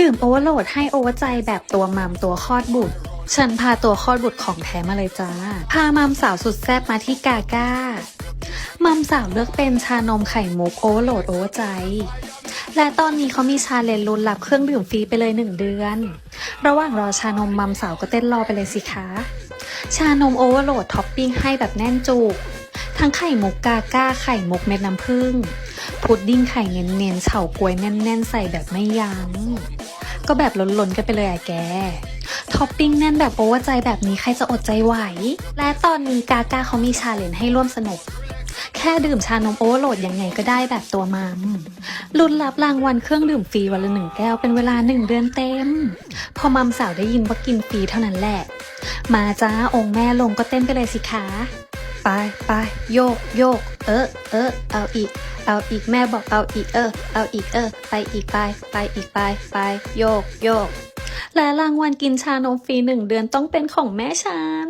ดื่มโอเวอร์โหลดให้โอเวอร์ใจแบบตัวมัมตัวคลอดบุตร ฉันพาตัวคลอดบุตรของแท้มาเลยจ้า พามัมสาวสุดแซ่บมาที่กาก้ามัมสาวเลือกเป็นชานมไข่มุกโอเวอร์โหลดโอเวอร์ใจ และตอนนี้เขามีชาเลนจ์ลุ้นรับเครื่องดื่มฟรีไปเลยหนึ่งเดือน ระหว่างรอชานมมัมสาวก็เต้นรอไปเลยสิคะ ชานมโอเวอร์โหลดท็อปปิ้งให้แบบแน่นจุก ทั้งไข่มุกกาก้าไข่มุกเม็ดน้ำผึ้งพุดดิ้งไข่เน้นๆเฉาก๊วยแน่นๆ ใส่แบบไม่ยัง้ง ก็แบบล้นๆกันไปเลยอะแก ท็อปปิ้งแน่นแบบโอเวอร์ใจแบบนี้ใครจะอดใจไหว และตอนนี้กาก้าเขามีชาเลนจ์ให้ร่วมสนุกแค่ดื่มชานมโอเวอร์โหลดยังไงก็ได้แบบตัวมัมลุ้นรับรางวัลเครื่องดื่มฟรีวันละหนึ่งแก้วเป็นเวลาหนึ่งเดือนเต็ม พอมัมสาวได้ยินว่ากินฟรีเท่านั้นแหละ มาจ้าองค์แม่ลงก็เต้นไปเลยสิคะ ไปไปโยกโยก เออเออเอาอีก เอาอีกแม่บอกเอาอีกเออ เอาอีกเออ ไปอีกไป ไปอีกไปไปโยกโยก และรางวัลกินชานมฟรีหนึ่งเดือนต้องเป็นของแม่ฉัน